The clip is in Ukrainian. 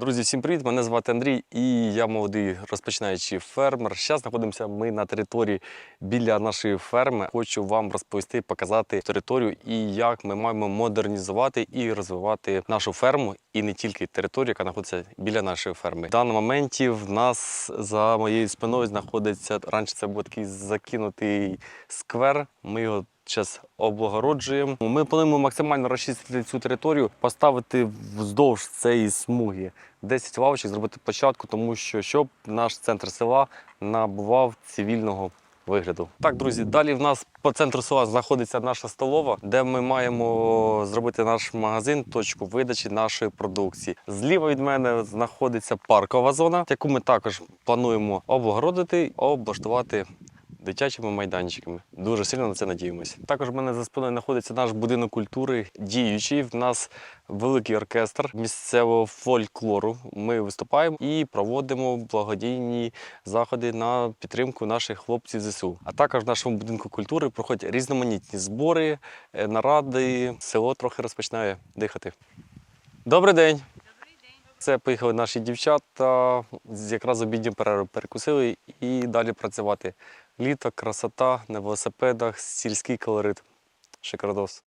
Друзі, всім привіт! Мене звати Андрій і я молодий розпочинаючий фермер. Зараз знаходимося ми на території біля нашої ферми. Хочу вам розповісти, показати територію і як ми маємо модернізувати і розвивати нашу ферму, і не тільки територію, яка знаходиться біля нашої ферми. В даному моменті в нас за моєю спиною знаходиться раніше. Це був такий закинутий сквер. Ми його зараз облагороджуємо. Ми плануємо максимально розчистити цю територію, поставити вздовж цієї смуги 10 лавочок, зробити площадку, тому що щоб наш центр села набував цивільного вигляду. Так, друзі, далі в нас по центру села знаходиться наша столова, де ми маємо зробити наш магазин, точку видачі нашої продукції. Зліва від мене знаходиться паркова зона, яку ми також плануємо облагородити, облаштувати дитячими майданчиками. Дуже сильно на це надіємося. Також в мене за спиною знаходиться наш будинок культури діючий. В нас великий оркестр місцевого фольклору. Ми виступаємо і проводимо благодійні заходи на підтримку наших хлопців ЗСУ. А також в нашому будинку культури проходять різноманітні збори, е, наради. Село трохи розпочинає дихати. Добрий день! Це поїхали наші дівчата, якраз обідню перерву перекусили і далі працювати. Літо, красота на велосипедах, сільський колорит. Шикардос.